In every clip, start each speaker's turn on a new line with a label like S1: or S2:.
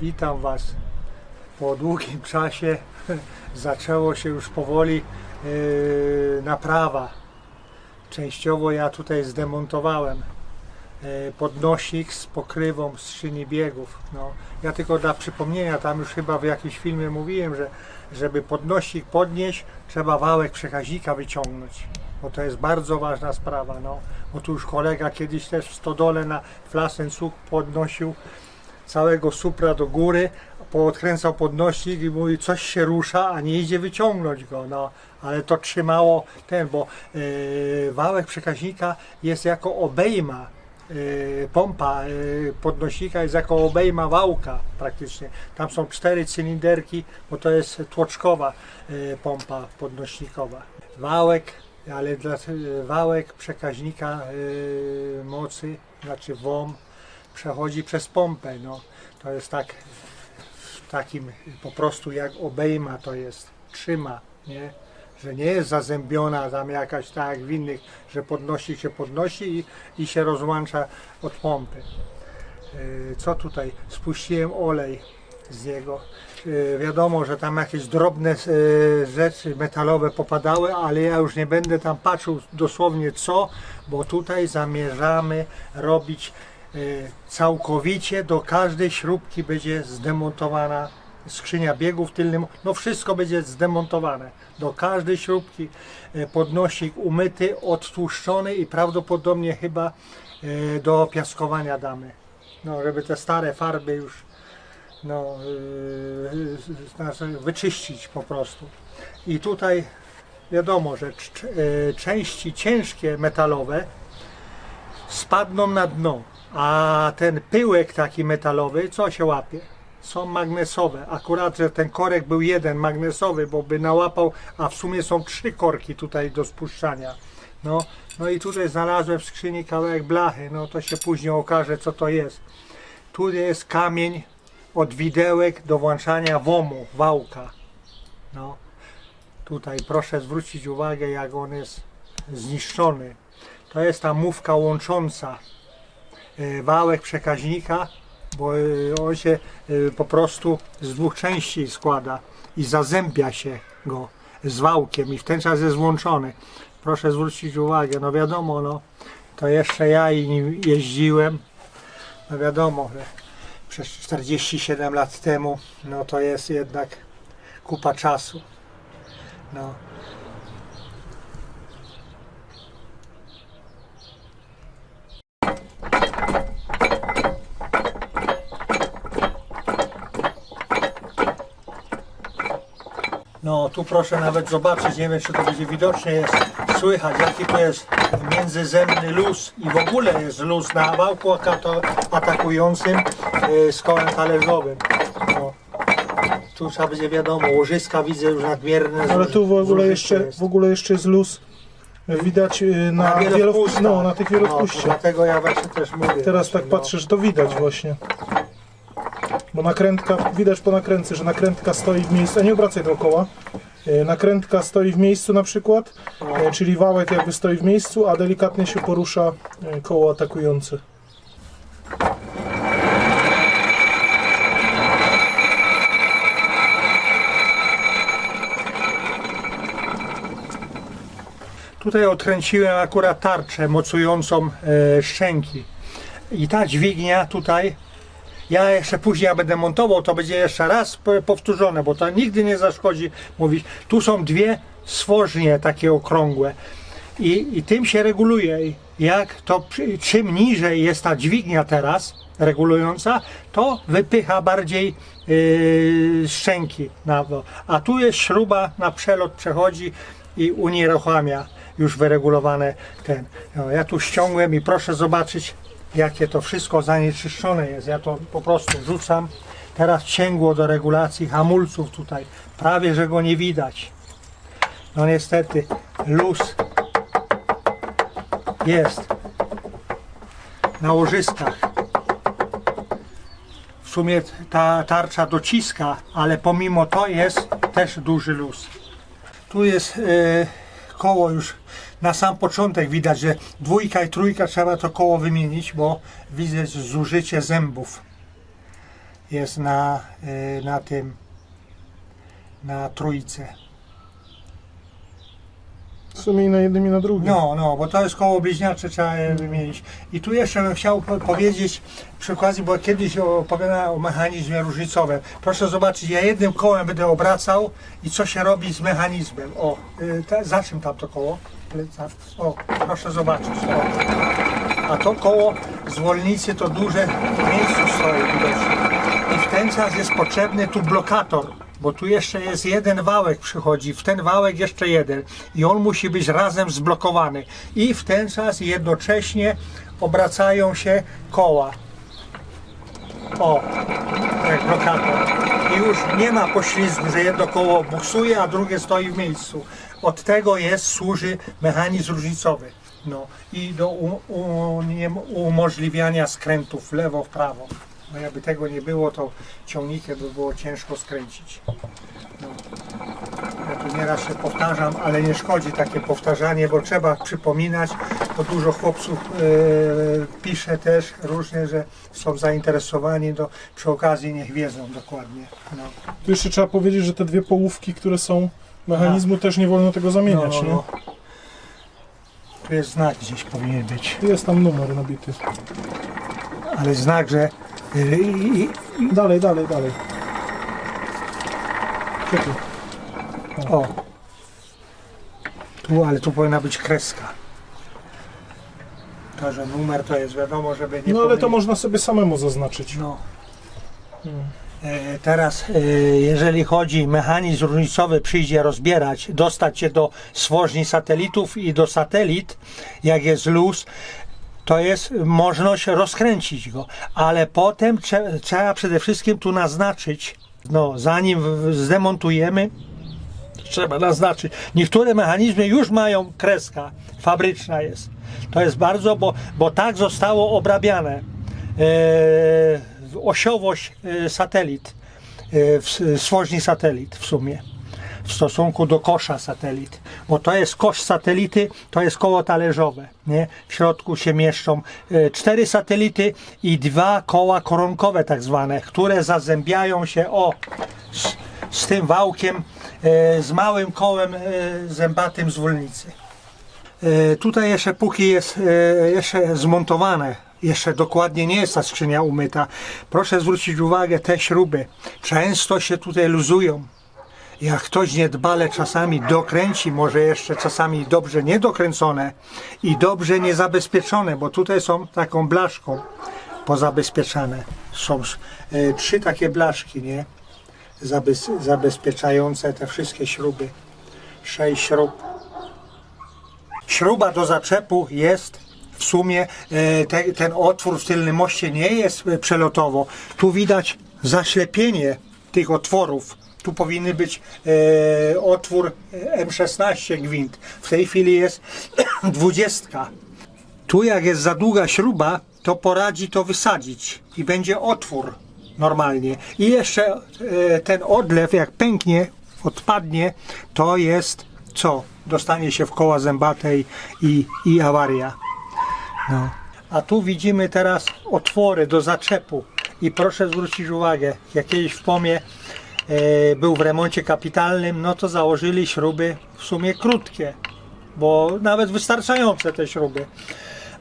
S1: Witam Was. Po długim czasie zaczęło się już powoli yy, naprawa. Częściowo ja tutaj zdemontowałem yy, podnosik z pokrywą skrzyni biegów. No, ja tylko dla przypomnienia, tam już chyba w jakimś filmie mówiłem, że żeby podnosik podnieść, trzeba wałek przekaźnika wyciągnąć. Bo to jest bardzo ważna sprawa. No. Bo tu już kolega kiedyś też w stodole na Flasensuk podnosił całego supra do góry, poodkręcał podnośnik i mówi, coś się rusza, a nie idzie wyciągnąć go, no. Ale to trzymało ten, bo yy, wałek przekaźnika jest jako obejma, yy, pompa yy, podnośnika jest jako obejma wałka praktycznie. Tam są cztery cylinderki, bo to jest tłoczkowa pompa podnośnikowa. Wałek, ale dla, wałek przekaźnika mocy, znaczy WOM, przechodzi przez pompę. No. To jest tak w takim po prostu jak obejma to jest, trzyma, nie? Że nie jest zazębiona tam jakaś tak jak w innych, że podnosi się, podnosi i, i się rozłącza od pompy. Yy, Co tutaj? Spuściłem olej z niego. Yy, Wiadomo, że tam jakieś drobne yy, rzeczy metalowe popadały, ale ja już nie będę tam patrzył dosłownie co, bo tutaj zamierzamy robić całkowicie do każdej śrubki będzie zdemontowana skrzynia biegów tylnym, no wszystko będzie zdemontowane. Do każdej śrubki y, podnosik umyty, odtłuszczony i prawdopodobnie chyba y, do piaskowania damy. No, żeby te stare farby już no, y, wyczyścić po prostu. I tutaj wiadomo, że cz- y, części ciężkie metalowe spadną na dno, a ten pyłek taki metalowy, co się łapie? Są magnesowe. Akurat, że ten korek był jeden magnesowy, bo by nałapał, a w sumie są trzy korki tutaj do spuszczania. No, no i tutaj znalazłem w skrzyni kawałek blachy, no to się później okaże co to jest. Tu jest kamień od widełek do włączania WOMu, wałka. No, tutaj proszę zwrócić uwagę jak on jest zniszczony. To jest ta mówka łącząca wałek przekaźnika, bo e, on się e, po prostu z dwóch części składa i zazębia się go z wałkiem i w ten czas jest włączony. Proszę zwrócić uwagę, no wiadomo, no to jeszcze ja i nim jeździłem, no wiadomo, że przez 47 lat temu, no to jest jednak kupa czasu. No. No tu proszę nawet zobaczyć, nie wiem czy to będzie widocznie jest, słychać jaki to jest międzyzemny luz i w ogóle jest luz na wałku atakującym yy, z kołem talerzowym. No. Tu trzeba będzie wiadomo, łożyska widzę już nadmierne.
S2: Ale tu w ogóle jeszcze,
S1: jest.
S2: w ogóle jeszcze jest luz. Widać y, na,
S1: Na
S2: no, na tych
S1: No,
S2: wielowpuściach.
S1: dlatego ja właśnie też mówię.
S2: Teraz
S1: właśnie,
S2: tak patrzę, że to widać właśnie. Bo nakrętka, widać po nakrętce, że nakrętka stoi w miejscu, a nie obracaj dookoła. Y, Nakrętka stoi w miejscu na przykład, y, czyli wałek jakby stoi w miejscu, a delikatnie się porusza y, koło atakujące.
S1: Tutaj odkręciłem akurat tarczę mocującą e, szczęki. I ta dźwignia tutaj, ja jeszcze później ja będę montował, to będzie jeszcze raz powtórzone, bo to nigdy nie zaszkodzi mówić. Tu są dwie stworznie takie okrągłe. I, I tym się reguluje. Jak to czym niżej jest ta dźwignia teraz regulująca, to wypycha bardziej yy, szczęki na to. A tu jest śruba na przelot przechodzi i unieruchamia już wyregulowane ten. No, ja tu ściągłem i proszę zobaczyć jakie to wszystko zanieczyszczone jest. Ja to po prostu rzucam. Teraz cięgło do regulacji hamulców tutaj. Prawie, że go nie widać. No niestety luz jest na łożyskach. W sumie ta tarcza dociska, ale pomimo to jest też duży luz. Tu jest e, koło już na sam początek widać, że dwójka i trójka trzeba to koło wymienić, bo widzę zużycie zębów. jest na, y, na tym, na trójce.
S2: W sumie i na jednym i na drugim.
S1: No, no, bo to jest koło bliźniacze, trzeba je wymienić. I tu jeszcze bym chciał po- powiedzieć przy okazji, bo kiedyś opowiadałem o mechanizmie różnicowym. Proszę zobaczyć, ja jednym kołem będę obracał i co się robi z mechanizmem. O, y, te, za czym tam to koło? O, proszę zobaczyć. O. A to koło zwolnicy to duże w stoi. I w ten czas jest potrzebny tu blokator, bo tu jeszcze jest jeden wałek przychodzi, w ten wałek jeszcze jeden i on musi być razem zblokowany. I w ten czas jednocześnie obracają się koła. O, jak blokator. I już nie ma poślizgu, że jedno koło buksuje, a drugie stoi w miejscu. Od tego jest, służy mechanizm różnicowy. No i do u, u, nie, umożliwiania skrętów w lewo, w prawo. Bo jakby tego nie było, to ciągnikiem by było ciężko skręcić. No. Ja tu nieraz się powtarzam, ale nie szkodzi takie powtarzanie, bo trzeba przypominać, bo dużo chłopców e, pisze też różnie, że są zainteresowani, to przy okazji niech wiedzą dokładnie. No.
S2: Tu jeszcze trzeba powiedzieć, że te dwie połówki, które są mechanizmu, też nie wolno tego
S1: No,
S2: zamieniać,
S1: no, no. Tu jest znak gdzieś powinien być,
S2: nie? Jest tam numer nabity.
S1: ale znak, że i- i-
S2: Dalej, dalej, dalej. Czekaj.
S1: O. Tu, ale tu powinna być kreska. To, że numer to jest wiadomo, żeby nie
S2: No ale to można sobie samemu zaznaczyć.
S1: No. E, Teraz, e, jeżeli chodzi mechanizm różnicowy, przyjdzie rozbierać, dostać się do stworzni satelitów i do satelit, jak jest luz, to jest możliwość rozkręcić go, ale potem trze- trzeba przede wszystkim tu naznaczyć, no, zanim zdemontujemy, trzeba naznaczyć. Niektóre mechanizmy już mają kreska, fabryczna jest. To jest bardzo, bo, bo tak zostało obrabiane. E, osiowość e, satelit, e, satelit w sumie w stosunku do kosza satelit, bo to jest kosz satelity, to jest koło talerzowe, nie? W środku się mieszczą e, cztery satelity i dwa koła koronkowe tak zwane, które zazębiają się o z, z tym wałkiem, e, z małym kołem e, zębatym zwolnicy. Tutaj jeszcze póki jest jeszcze zmontowane, jeszcze dokładnie nie jest ta skrzynia umyta. Proszę zwrócić uwagę, te śruby często się tutaj luzują. Jak ktoś niedbale czasami dokręci, może jeszcze czasami dobrze niedokręcone i dobrze niezabezpieczone, bo tutaj są taką blaszką pozabezpieczane. Są e, trzy takie blaszki, nie? Zabez, zabezpieczające te wszystkie śruby. Sześć śrub. Śruba do zaczepu jest w sumie, e, te, ten otwór w tylnym moście nie jest e, przelotowo. Tu widać zaślepienie tych otworów. Tu powinny być e, otwór e, M16 gwint. W tej chwili jest 20. Tu jak jest za długa śruba, to poradzi to wysadzić i będzie otwór normalnie. I jeszcze e, ten odlew jak pęknie, odpadnie, to jest co? Dostanie się w koła zębate i, i, awaria. No. A tu widzimy teraz otwory do zaczepu. I proszę zwrócić uwagę, jak w Pomie był w remoncie kapitalnym, no to założyli śruby w sumie krótkie, bo nawet wystarczające te śruby.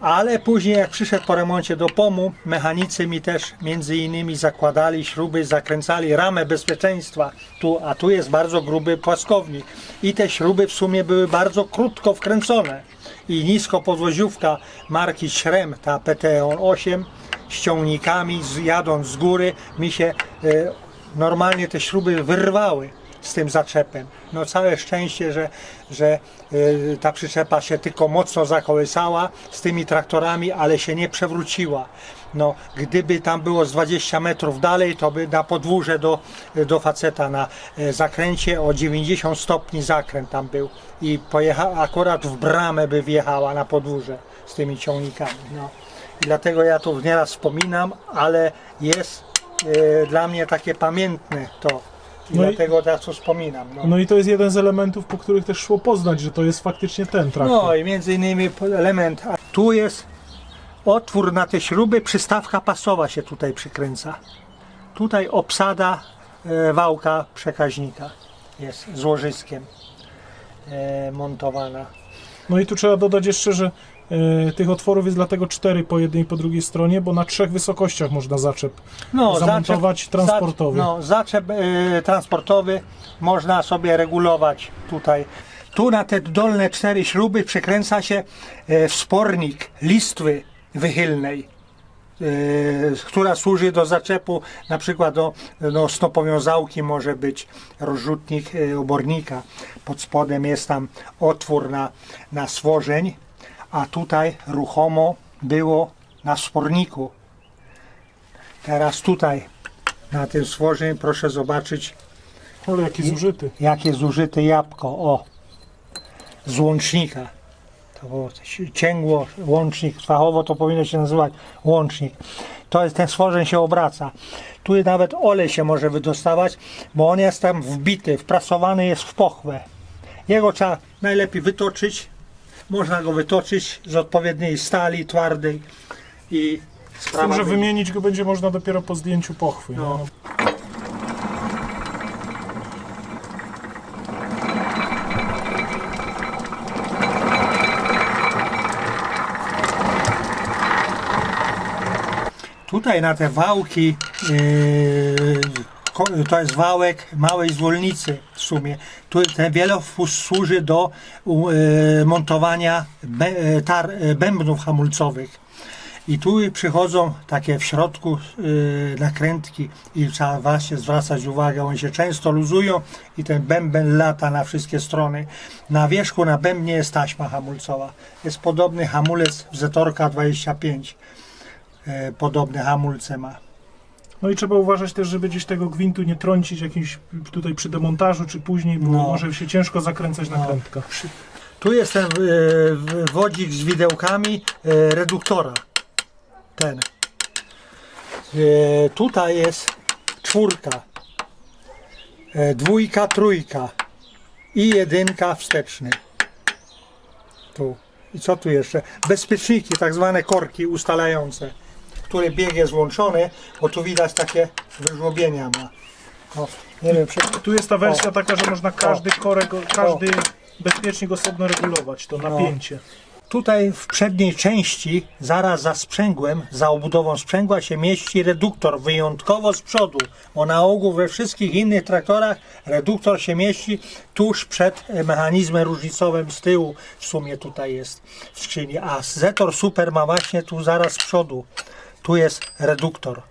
S1: Ale później jak przyszedł po remoncie do POMu, mechanicy mi też między innymi zakładali śruby, zakręcali ramę bezpieczeństwa, tu, a tu jest bardzo gruby płaskownik. I te śruby w sumie były bardzo krótko wkręcone. I nisko podwoziówka marki Śrem, ta PTO 8 z ciągnikami, z, jadąc z góry, mi się e, normalnie te śruby wyrwały z tym zaczepem. No całe szczęście, że, że y, ta przyczepa się tylko mocno zakołysała z tymi traktorami, ale się nie przewróciła. No, gdyby tam było z 20 metrów dalej, to by na podwórze do, do faceta na e, zakręcie o 90 stopni zakręt tam był i pojechała akurat w bramę by wjechała na podwórze z tymi ciągnikami. No. I dlatego ja tu nieraz wspominam, ale jest e, dla mnie takie pamiętne to. I
S2: No i-
S1: dlatego teraz to wspominam. No.
S2: No i to jest jeden z elementów, po których też szło poznać, że to jest faktycznie ten traktor.
S1: No i między innymi element, tu jest otwór na te śruby, przystawka pasowa się tutaj przykręca. Tutaj obsada e, wałka przekaźnika jest z łożyskiem e, montowana.
S2: No i tu trzeba dodać jeszcze, że tych otworów jest dlatego cztery po jednej i po drugiej stronie, bo na trzech wysokościach można zaczep
S1: No,
S2: zamontować transportowy.
S1: Zaczep, no, zaczep e, transportowy można sobie regulować tutaj. Tu na te dolne cztery śruby przykręca się e, wspornik listwy wychylnej, e, która służy do zaczepu na przykład do no, snopowiązałki może być rozrzutnik e, obornika. Pod spodem jest tam otwór na, na stworzeń, a tutaj ruchomo było na wsporniku. Teraz tutaj na tym stworzeniu proszę zobaczyć
S2: Ale jaki zużyty.
S1: jakie zużyte jabłko. O, z łącznika. To było cięgło, łącznik, fachowo to powinno się nazywać łącznik. To jest ten stworzeń się obraca. Tu nawet olej się może wydostawać, bo on jest tam wbity, wprasowany jest w pochwę. Jego trzeba najlepiej wytoczyć. Można go wytoczyć z odpowiedniej stali, twardej i
S2: Z tym, że wymienić go będzie można dopiero po zdjęciu pochwy.
S1: No.
S2: No.
S1: Tutaj na te wałki, yy, to jest wałek małej zwolnicy w sumie. Tu ten wielowóz służy do yy, montowania be, yy, tar, yy, bębnów hamulcowych. I tu przychodzą takie w środku yy, nakrętki i trzeba właśnie zwracać uwagę, one się często luzują i ten bęben lata na wszystkie strony. Na wierzchu na bębnie jest taśma hamulcowa. Jest podobny hamulec w Zetorka 25 e, podobne hamulce ma.
S2: No i trzeba uważać też, żeby gdzieś tego gwintu nie trącić jakimś tutaj przy demontażu czy później, bo
S1: No.
S2: może się ciężko zakręcać
S1: No.
S2: nakrętka.
S1: Tu jest ten w- wodzik z widełkami e, reduktora. Ten. E, tutaj jest czwórka, dwójka, trójka i jedynka wsteczny. Tu. I co tu jeszcze? Bezpieczniki, tak zwane korki ustalające, które bieg jest włączony, bo tu widać takie wyżłobienia ma. O, nie wiem, czy...
S2: Tu jest ta wersja taka, że można każdy korek, każdy bezpiecznik osobno regulować, to
S1: No.
S2: napięcie.
S1: Tutaj w przedniej części, zaraz za sprzęgłem, za obudową sprzęgła się mieści reduktor, wyjątkowo z przodu, bo na ogół we wszystkich innych traktorach reduktor się mieści tuż przed mechanizmem różnicowym z tyłu, w sumie tutaj jest w skrzyni, a. Zetor Super ma właśnie tu zaraz z przodu, tu jest reduktor.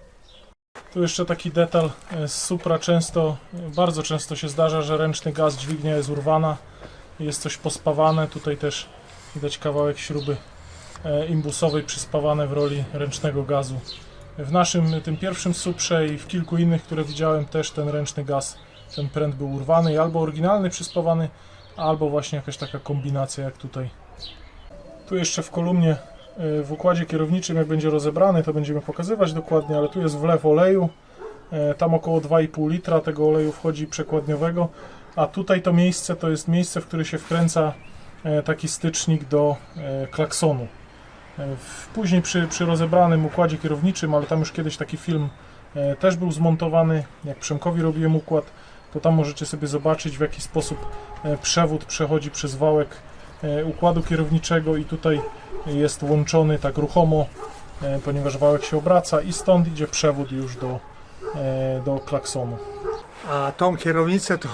S2: Tu jeszcze taki detal e, z Supra często, bardzo często się zdarza, że ręczny gaz dźwignia jest urwana, jest coś pospawane, tutaj też widać kawałek śruby e, imbusowej przyspawane w roli ręcznego gazu. W naszym, tym pierwszym Suprze i w kilku innych, które widziałem też ten ręczny gaz, ten pręt był urwany i albo oryginalny przyspawany, albo właśnie jakaś taka kombinacja jak tutaj. Tu jeszcze w kolumnie w układzie kierowniczym, jak będzie rozebrany, to będziemy pokazywać dokładnie, ale tu jest wlew oleju, e, tam około 2,5 litra tego oleju wchodzi przekładniowego, a tutaj to miejsce to jest miejsce, w które się wkręca e, taki stycznik do e, klaksonu. Później przy, przy rozebranym układzie kierowniczym, ale tam już kiedyś taki film też był zmontowany, jak Przemkowi robiłem układ, to tam możecie sobie zobaczyć w jaki sposób przewód przechodzi przez wałek układu kierowniczego i tutaj jest łączony tak ruchomo, e, ponieważ wałek się obraca i stąd idzie przewód już do, e, do klaksonu.
S1: A tą kierownicę to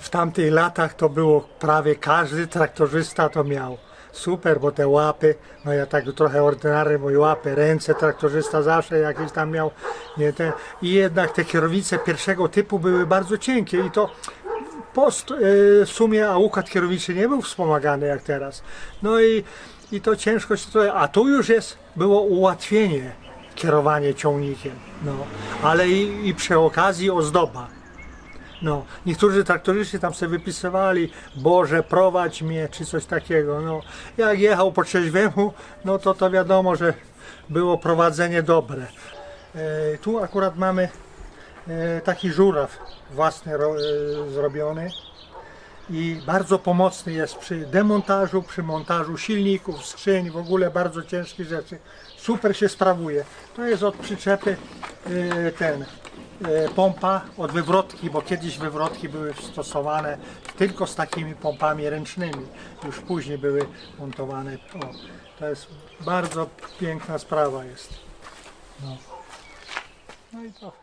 S1: w tamtych latach to było prawie każdy traktorzysta to miał. Super, bo te łapy, no ja tak trochę ordynarny moje łapy, ręce traktorzysta zawsze jakieś tam miał, nie te, i jednak te kierownice pierwszego typu były bardzo cienkie i to post y, w sumie, a układ kierowniczy nie był wspomagany jak teraz. No i, i to ciężko się trochę, a tu już jest, było ułatwienie kierowanie ciągnikiem, no, ale i, i przy okazji ozdoba. No, niektórzy traktoryści tam sobie wypisywali, Boże, prowadź mnie, czy coś takiego. No, jak jechał po trzeźwemu, no to to wiadomo, że było prowadzenie dobre. E, tu akurat mamy taki żuraw własny e, zrobiony i bardzo pomocny jest przy demontażu, przy montażu silników, skrzyń, w ogóle bardzo ciężkie rzeczy. Super się sprawuje. To jest od przyczepy e, ten e, pompa od wywrotki, bo kiedyś wywrotki były stosowane tylko z takimi pompami ręcznymi. Już później były montowane. O, to jest bardzo piękna sprawa jest. No, no i to.